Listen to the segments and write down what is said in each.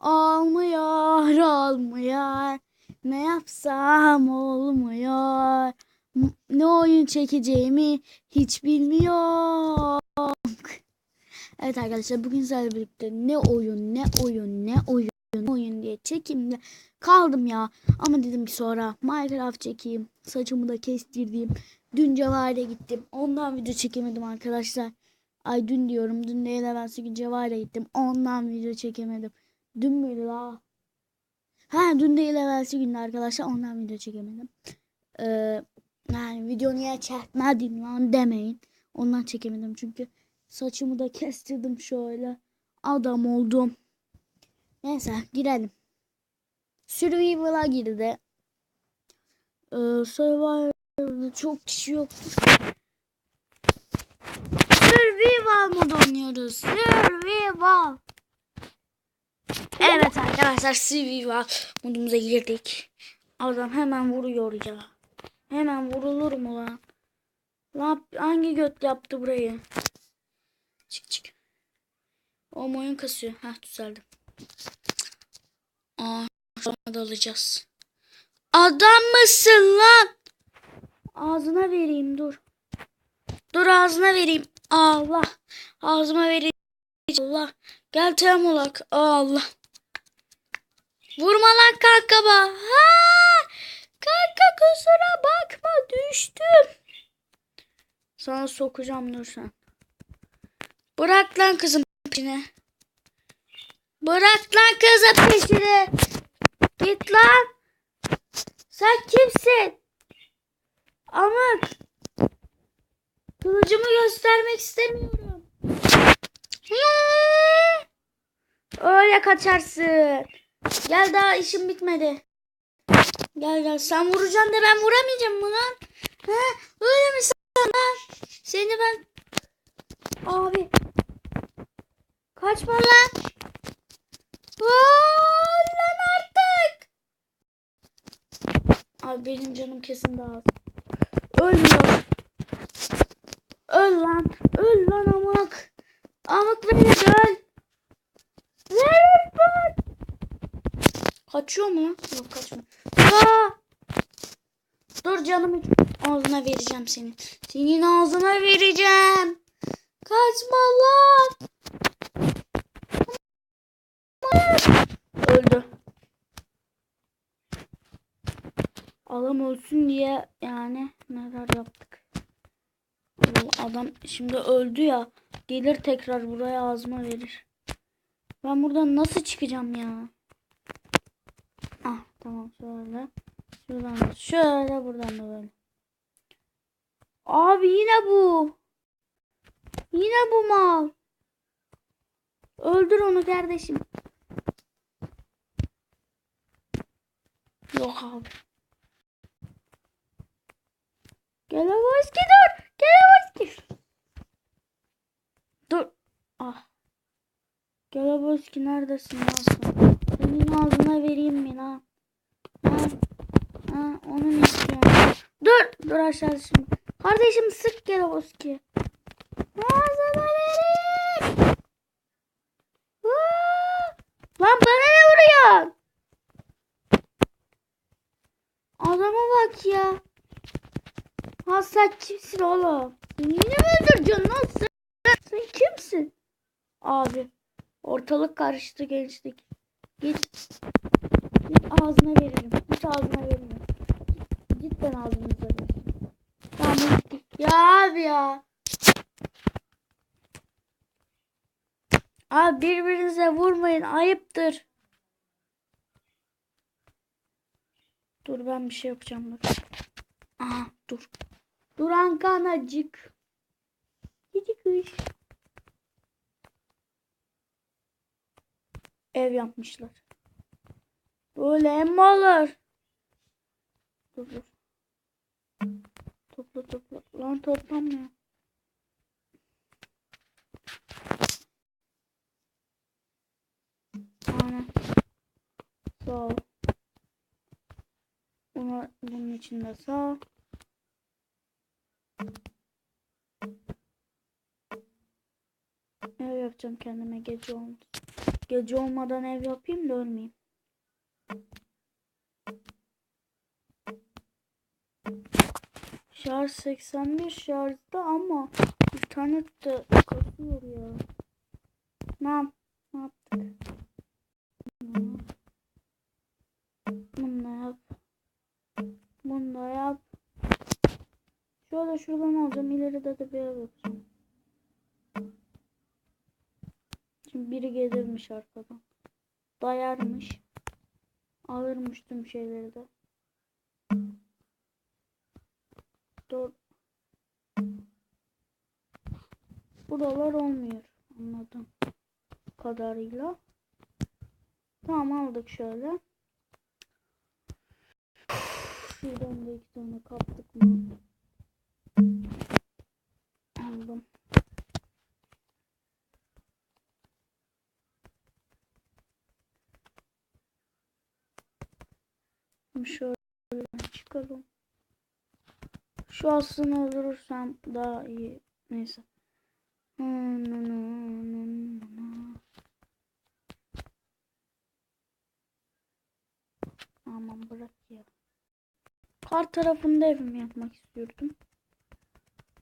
olmuyor olmuyor. Ne yapsam olmuyor. Ne oyun çekeceğimi hiç bilmiyorum. Evet arkadaşlar bugün sizlerle birlikte ne oyun ne oyun ne oyun ne oyun diye çekimde kaldım ya. Ama dedim ki sonra Minecraft çekeyim. Saçımı da kestirdim. Dün Cevahir'e gittim. Ondan video çekemedim arkadaşlar. Ay dün diyorum. Dün değil evvelsi gün Cevahir'e gittim. Ondan video çekemedim. Dün müydü la? Ha dün değil evvelsi günde arkadaşlar. Ondan video çekemedim. Ee, yani video niye çekmedin lan demeyin. Ondan çekemedim çünkü saçımı da kestirdim şöyle. Adam oldum. Neyse girelim. Survival'a girdi. Ee, Survival'da çok kişi yok. Survival mod oynuyoruz. Survival. Evet arkadaşlar Survival modumuza girdik. Adam hemen vuruyor ya. Hemen vurulur mu lan? Lan hangi göt yaptı burayı? Çık çık. O oyun kasıyor. Heh düzeldim. Aa sonra da alacağız. Adam mısın lan? Ağzına vereyim dur. Dur ağzına vereyim. Allah. Ağzıma vereyim. Allah. Gel tam olak. Allah. Vurma lan kanka ba. Ha! Kanka kusura bakma düştüm. Sana sokacağım dur. Bırak lan kızım peşini. Bırak lan kızım peşini. Git lan. Sen kimsin? Amık. Kılıcımı göstermek istemiyorum. Öyle kaçarsın. Gel daha işim bitmedi. Gel gel sen vuracaksın da ben vuramayacağım mı lan? He? Öyle mi sen lan? Seni ben... Abi. Kaçma lan. Aa, lan artık. Abi benim canım kesin daha az. Ölmüyor. Öl lan. Öl lan amık. Amık beni öl. Verin ben. Kaçıyor mu? Yok kaçmıyor. Aa! Dur canım ağzına vereceğim senin. Senin ağzına vereceğim. Kaçma lan. Öldü. Adam ölsün diye yani neler yaptık. Bu adam şimdi öldü ya. Gelir tekrar buraya ağzıma verir. Ben buradan nasıl çıkacağım ya? Tamam şöyle. Şuradan da şöyle buradan da böyle. Abi yine bu. Yine bu mal. Öldür onu kardeşim. Yok abi. Gelevoski dur. Gelevoski. Dur. Ah. Gelevoski neredesin lan sen? Senin ağzına vereyim mi lan? Ha? Ha, onu mu istiyorsun? Dur. Dur aşağı şimdi. Kardeşim sık Gelevoski. Ağzına vereyim. Aa! Lan bana ne vuruyorsun? Adama bak ya. Ha sen kimsin oğlum? Beni yine mi öldüreceksin lan sen? Sen kimsin? Abi. Ortalık karıştı gençlik. Git. Git ağzına veririm. Git ağzına veririm. Cidden ağzınıza veririm. Tamam. Ya abi ya. Abi birbirinize vurmayın. Ayıptır. Dur ben bir şey yapacağım dur. Aha dur. Duran kanacık. Gidi kış. Ev yapmışlar. Böyle mi olur? Dur dur. Topla topla. Lan toplamıyor. Aynen. Sağ ol. Buna, bunun içinde sağ. Ev yapacağım kendime gece olmuş. Gece olmadan ev yapayım da ölmeyeyim. Şarj 81 şarjda ama internet de kasıyor ya. Ne, ne yaptık? Bunu da yap. Bunu da yap. Şöyle şuradan alacağım. İleride de bir ev yapacağım. Şimdi biri gelirmiş arkadan. Dayarmış. Alırmış tüm şeyleri de. Dur. Buralar olmuyor. Anladım. Kadarıyla. Tamam aldık şöyle. Şuradan da iki tane kaptık mı? Aldım. Şöyle çıkalım. Şu aslını öldürürsem daha iyi. Neyse. Aman bırak ya. Kar tarafında evim yapmak istiyordum.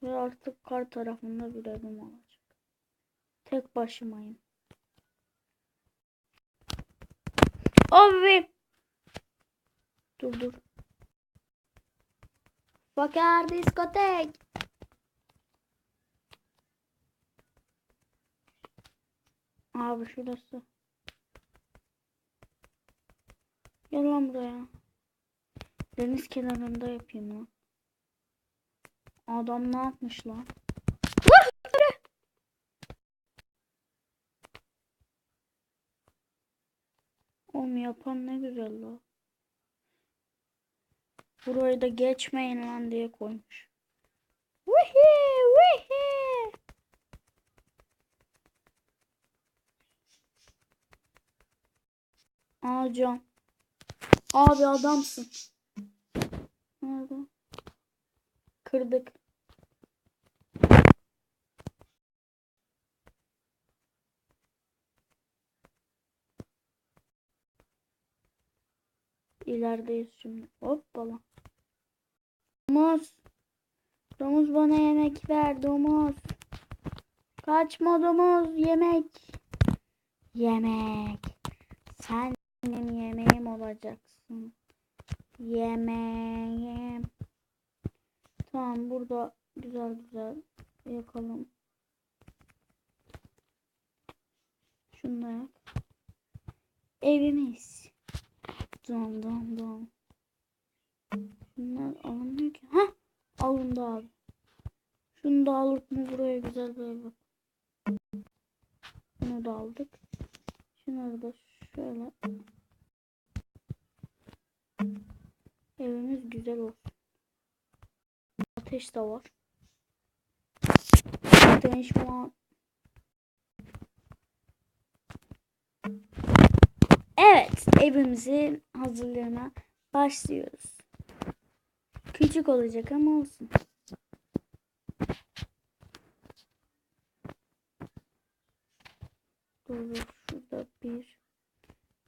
Ve artık kar tarafında bir evim olacak. Tek başımayım. Abi. Dur dur. Bakar diskotek. Abi şurası. Gel lan buraya. Deniz kenarında yapayım lan. Adam ne yapmış lan? Oğlum yapan ne güzel lan. Burayı da geçmeyin lan diye koymuş. Wihi. Aa Can. Abi adamsın. Nerede? Kırdık. İlerideyiz şimdi. Hoppala. Domuz. Domuz bana yemek ver domuz. Kaçma domuz yemek. Yemek. Sen benim yemeğim olacaksın. Yemeğim. Tamam burada güzel güzel yakalım. Şunu. Evimiz. Dom dom dom. Bunlar alınmıyor ki. Ha alındı abi. Şunu da alıp mı buraya güzel ev yap. Bunu da aldık. Şunları da şöyle. Evimiz güzel olsun. Ateş de var. Ateş falan. Evet, evimizin hazırlığına başlıyoruz. Küçük olacak ama olsun. Dur, şurada bir,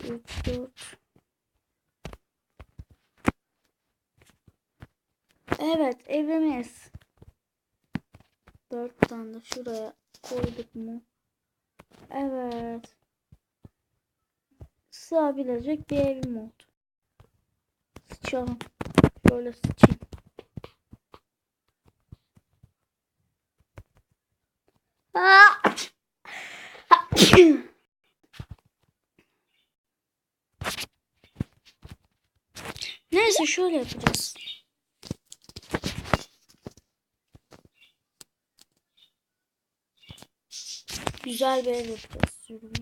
üç, dört. Evet, evimiz. Dört tane de şuraya koyduk mu? Evet. Sığabilecek bir evim oldu. Sıçalım. Şöyle sıçayım. Aa! Neyse şöyle yapacağız. Güzel bir ev yapacağız. Sürümü.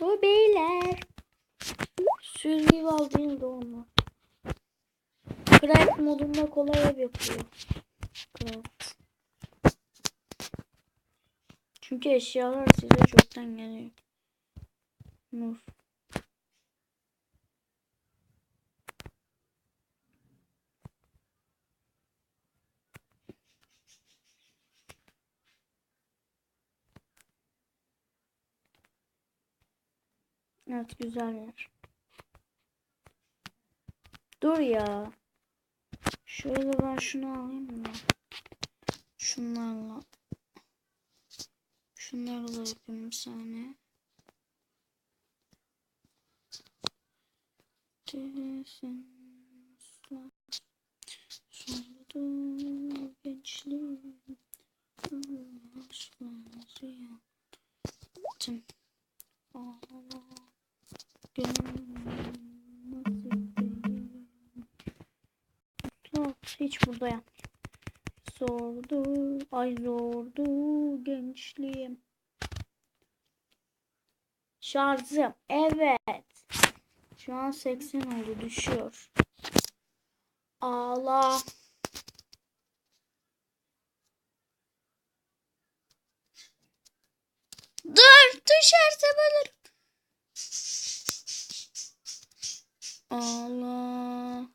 Bu beyler. Survival değil de. Craft modunda kolay ev yapıyor. Craft. Çünkü eşyalar size çoktan geliyor. Nur. Evet güzel yer. Dur ya. Şöyle ben şunu alayım mı? Şunlarla. Şunları da yapayım bir saniye. Gençliğim. Hiç burada ya. Sordu, ay zordu gençliğim. Şarjım, evet. Şu an 80 oldu, düşüyor. Ağla. Dur, düşerse ölürüm. Ağla.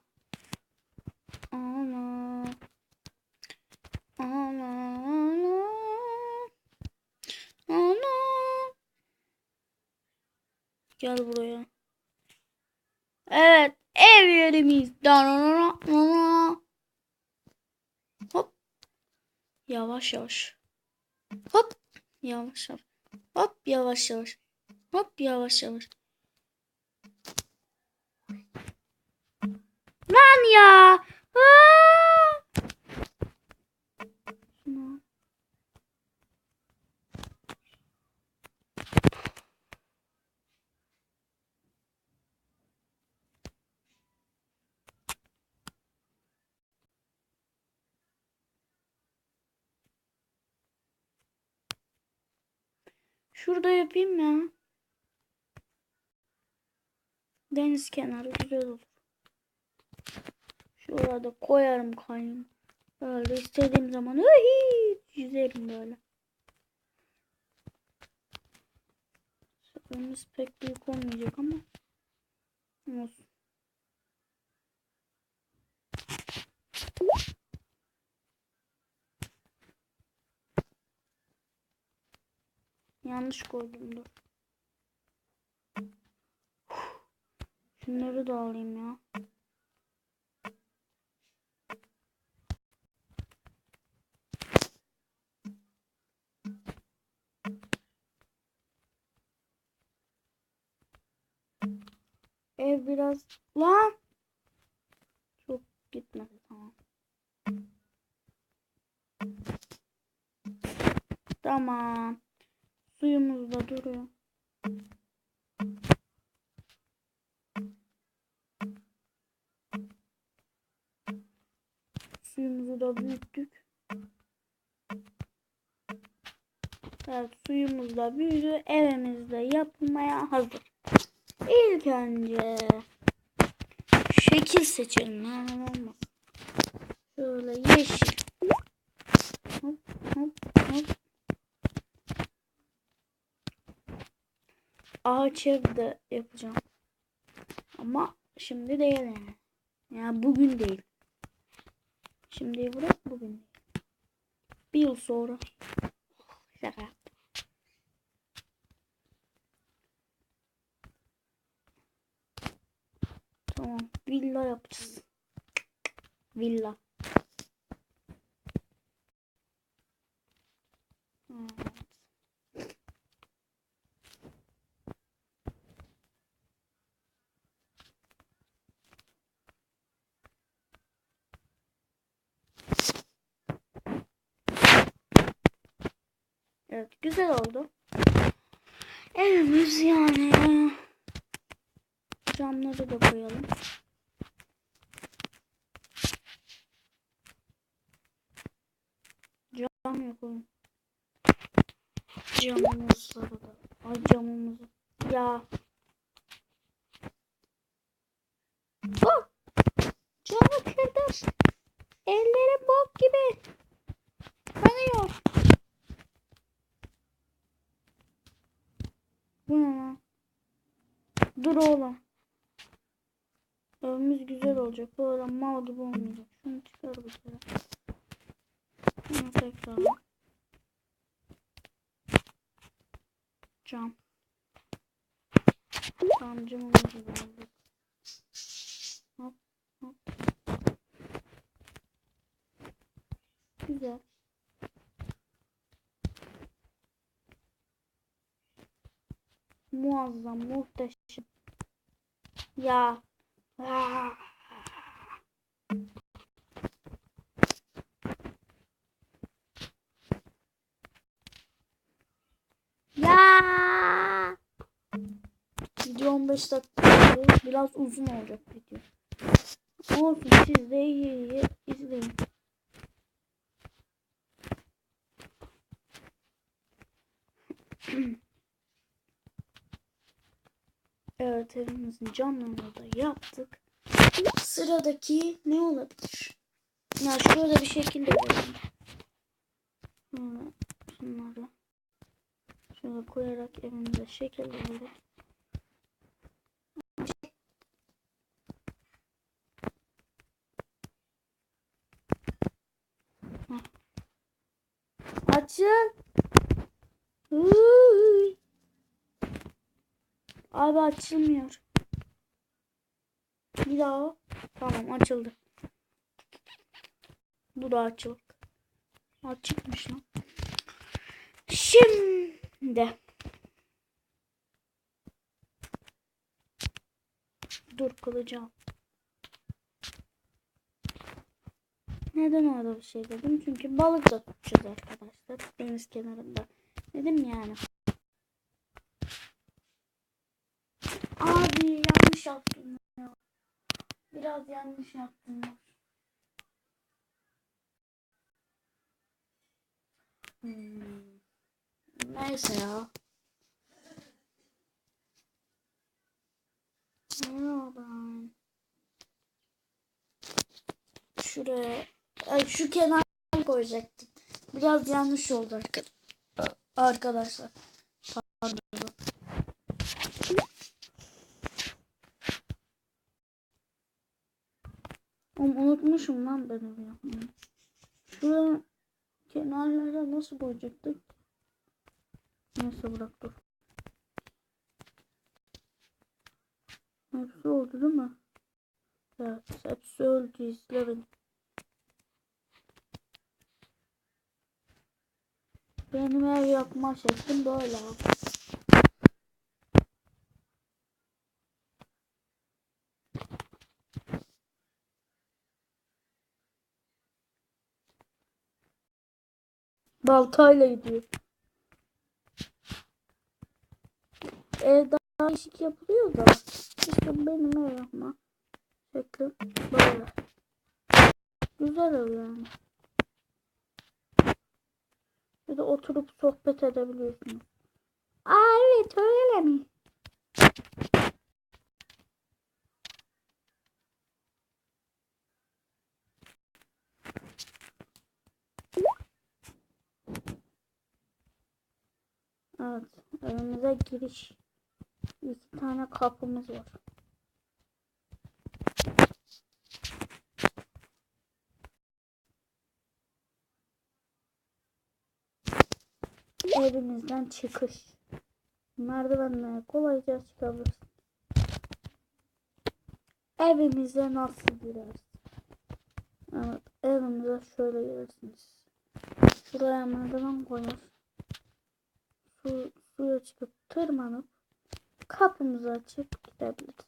Ağla. Ağla. Ağla. Ağla. Gel buraya. Evet, ev yerimiz. Dananana. Hop. Yavaş yavaş. Hop. Yavaş yavaş. Hop yavaş yavaş. Hop yavaş yavaş. Lan ya. Aa! Şunu al. Şurada yapayım ya. Deniz kenarı güzel olur. Şurada koyarım kayın. Böyle istediğim zaman hiç yüzerim böyle. Seferimiz pek büyük olmayacak ama olsun. Yanlış koydum dur. Şunları da alayım ya. Ev biraz lan çok gitmedi tamam. Tamam. Suyumuz da duruyor. Suyumuzu da büyüttük. Evet suyumuz da büyüdü. Evimizde yapılmaya hazır. İlk önce şekil seçelim. Hemen olmaz. Şöyle yeşil. Hop hop hop. Ağaç ev de yapacağım. Ama şimdi değil yani. Yani bugün değil. Şimdi bırak bugün değil. Bir yıl sonra. Şaka. Tamam. Villa yapacağız. Villa. Evet. Evet güzel oldu. Evimiz yani. Camları da koyalım. Cam yapalım. Camımızları da. Ay camımızı. Ya. Oh! Camı kırdım. Ellerim bok gibi. Kanıyor. Bu ne lan? Dur oğlum. Evimiz güzel olacak. Böyle mal gibi olmayacak. Şunu çıkar bir kere. Şunu tekrar. Cam. Tamam camımızı da aldık. Hop hop. Güzel. Muazzam, muhteşem. Ya. Ah. Ya. Video 15 dakika. Biraz uzun olacak video. Olsun siz de iyi iyi izleyin. Evimizin camlarını da yaptık. Sıradaki ne olabilir? Ya şöyle bir şekilde verelim. Şöyle şunları şöyle koyarak evimize şekil verelim. Açın. Abi açılmıyor. Bir daha. Tamam açıldı. Bu da açık. Açıkmış lan. Şimdi. Dur kılacağım. Neden öyle bir şey dedim? Çünkü balık da tutacağız arkadaşlar. Deniz kenarında. Dedim yani. Abi yanlış yaptım ya. Biraz yanlış yaptım. Hmm. Neyse ya. Merhaba. Şuraya ay, şu kenar koyacaktım. Biraz yanlış oldu arkadaşlar. Arkadaşlar. Pardon. Oğlum unutmuşum lan ben onu yapmayı. Şuraya kenarlara nasıl koyacaktık? Neyse bırak dur. Hepsi oldu değil mi? Evet hepsi öldü izle beni. Benim ev yapma şeklim böyle. Baltayla gidiyor. Ev daha değişik yapılıyor da. İşte benim ev yapma şeklim böyle. Güzel ev yani. Bir de oturup sohbet edebiliyorsunuz. Aa evet öyle mi? Evet, evimize giriş. İki tane kapımız var. Evimizden çıkış. Merdivenle kolayca çıkabilirsin. Evimize nasıl gireriz? Evet, evimize şöyle girirsiniz. Şuraya merdiven koyar. Su, suya çıkıp tırmanıp kapımızı açıp gidebiliriz.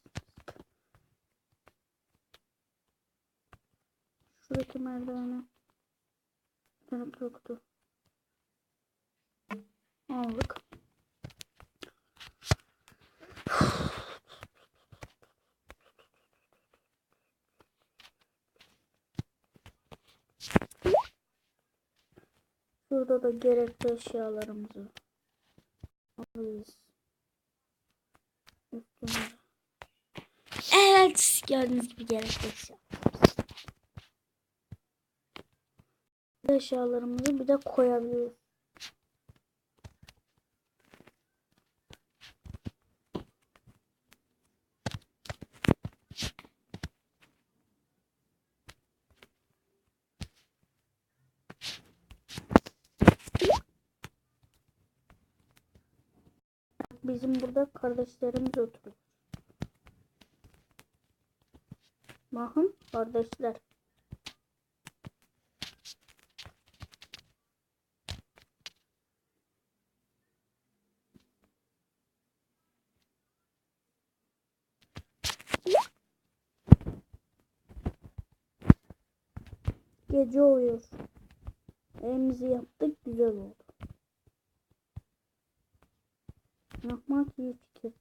Şuradaki merdivene dönüp yoktu. Aldık. Şurada da gerekli eşyalarımızı alırız. Evet gördüğünüz gibi gerekli eşya. Eşyalarımızı bir de koyabiliriz. bizim burada kardeşlerimiz oturuyor. Bakın kardeşler. Gece oluyor. Evimizi yaptık güzel oldu. Yapmak iyi fikir.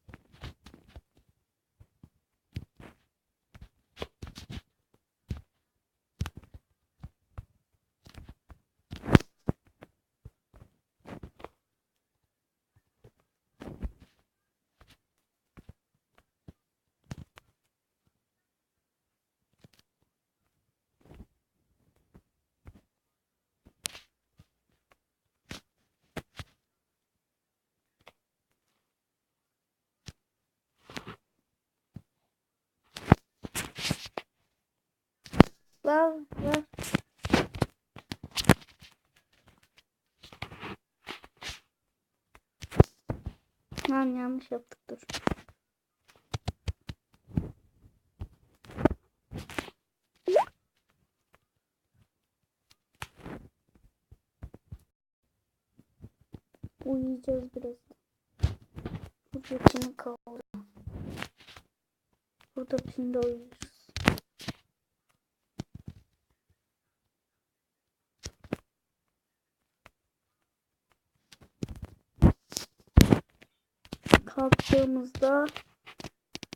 Ver, ver. Lan yanlış yaptık dur. Uyuyacağız biraz. Burada kimi kaldı? Burada şimdi uyuyacağız. Kalktığımızda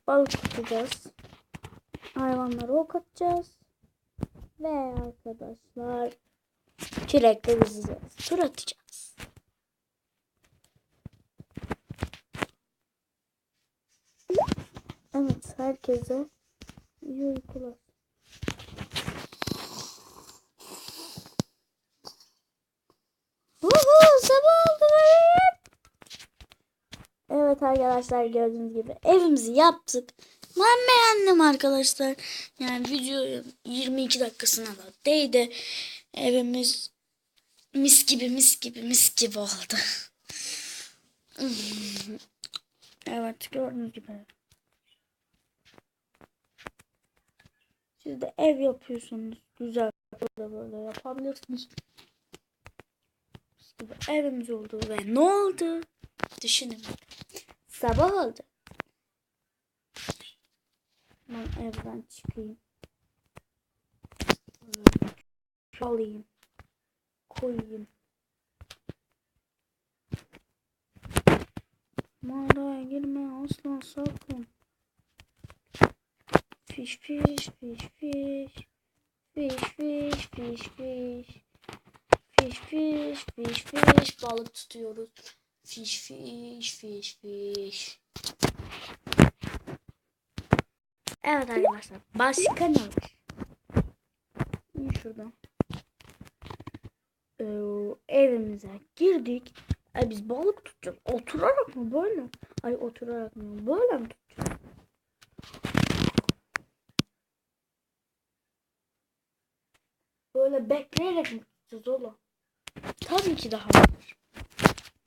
balık tutacağız. Hayvanları ok atacağız. Ve arkadaşlar kürekle yüzeceğiz. Tur atacağız. Evet herkese iyi uykular. Uhu, sabah oldu. Evet arkadaşlar gördüğünüz gibi evimizi yaptık. Ben beğendim arkadaşlar. Yani video 22 dakikasına da değdi. Evimiz mis gibi mis gibi mis gibi oldu. evet gördüğünüz gibi. Siz de ev yapıyorsunuz. Güzel böyle böyle yapabilirsiniz. Mis gibi evimiz oldu ve ne oldu? Düşünün. Sabah oldu. Ben evden çıkayım. Alayım. Koyayım. Mağaraya girme asla sakın. Fiş fiş fiş fiş. Fiş fiş fiş fiş. Fiş fiş fiş fiş. Balık tutuyoruz. Fiş fiş fiş fiş. Evet arkadaşlar. Başka ne var? Şuradan. Ee, evimize girdik. Ay biz balık tutacağız. Oturarak mı böyle? Ay oturarak mı? Böyle mi tutacağız? Böyle bekleyerek mi tutacağız oğlum? Tabii ki daha var.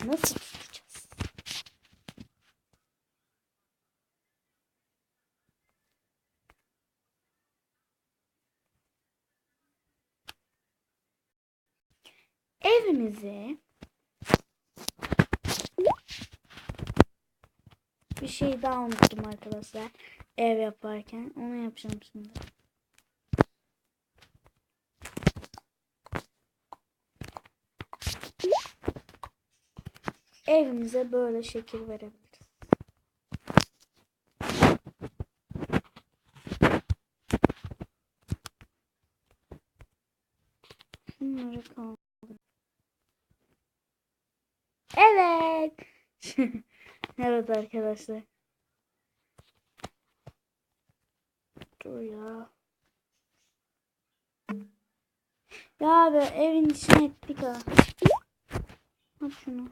Nasıl tutacağız? Evimizi bir şey daha unuttum arkadaşlar. Ev yaparken onu yapacağım şimdi. Evimize böyle şekil verebiliriz. Şunları kaldır. Evet. Evet arkadaşlar. Dur ya. Ya abi evin içine ettik ha. At şunu.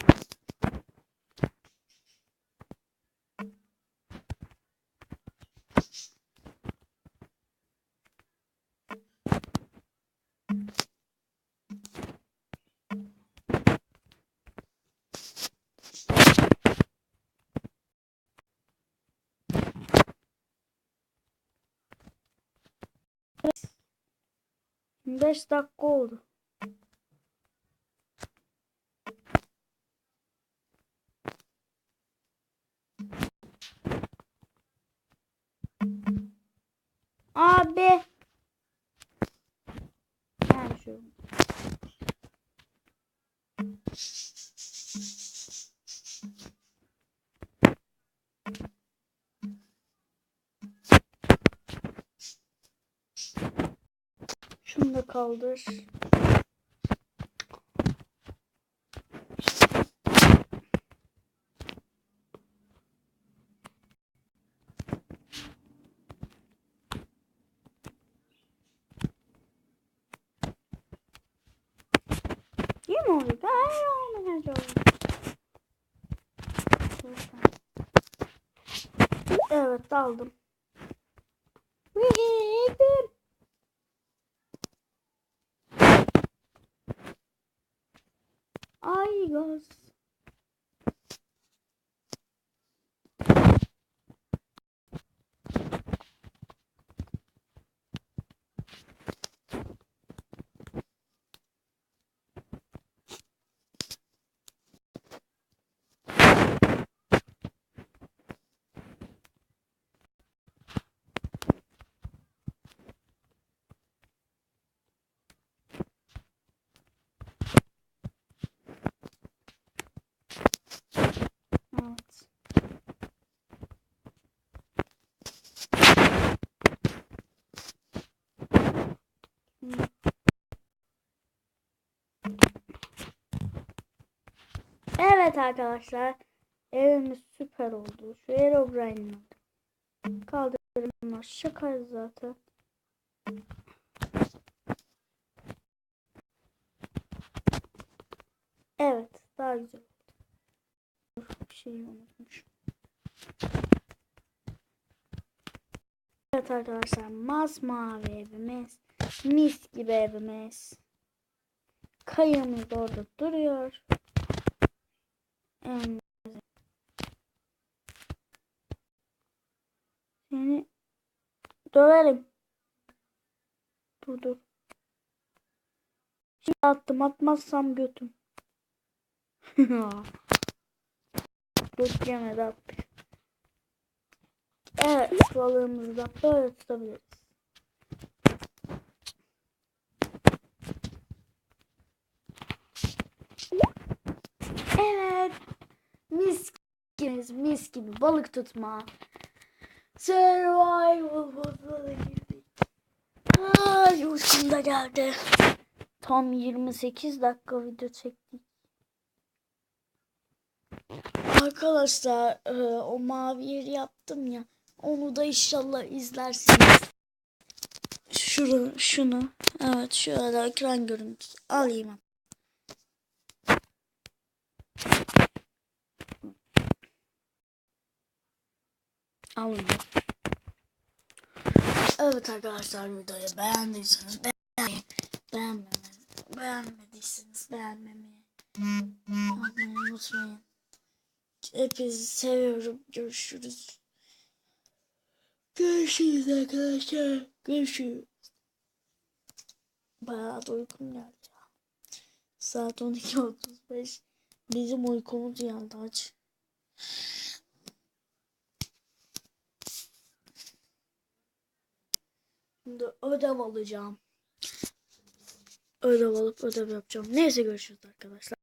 destacou Şunu da kaldır. İyi mi. Evet aldım. Yedim. Ay gaz. Evet. Hmm. Evet arkadaşlar. Evimiz süper oldu. Şu Herobrine'i kaldırımlar şaka zaten. Evet daha güzel. Dur, Bir şey unutmuşum. Evet arkadaşlar masmavi evimiz. Mis gibi evimiz. Kayığımız orada duruyor. Em, Seni döverim. Dur dur. Şimdi attım atmazsam götüm. Göt yemedi attı. Evet balığımızı da böyle tutabiliriz. Evet. Mis gibi, mis gibi balık tutma. Survival moduna girdik. Ay uykum da geldi. Tam 28 dakika video çektik. Arkadaşlar e, o mavi yeri yaptım ya. Onu da inşallah izlersiniz. Şunu, şunu. Evet şöyle ekran görüntüsü alayım. Alın. Evet arkadaşlar videoyu beğendiyseniz beğenmeyi, beğenmediyseniz beğenmemeyi unutmayın. Hepinizi seviyorum. Görüşürüz. Görüşürüz arkadaşlar. Görüşürüz. Bayağı da uykum geldi. Saat 12.35. Bizim uykumuz geldi aç. Şimdi ödev alacağım. Ödev alıp ödev yapacağım. Neyse görüşürüz arkadaşlar.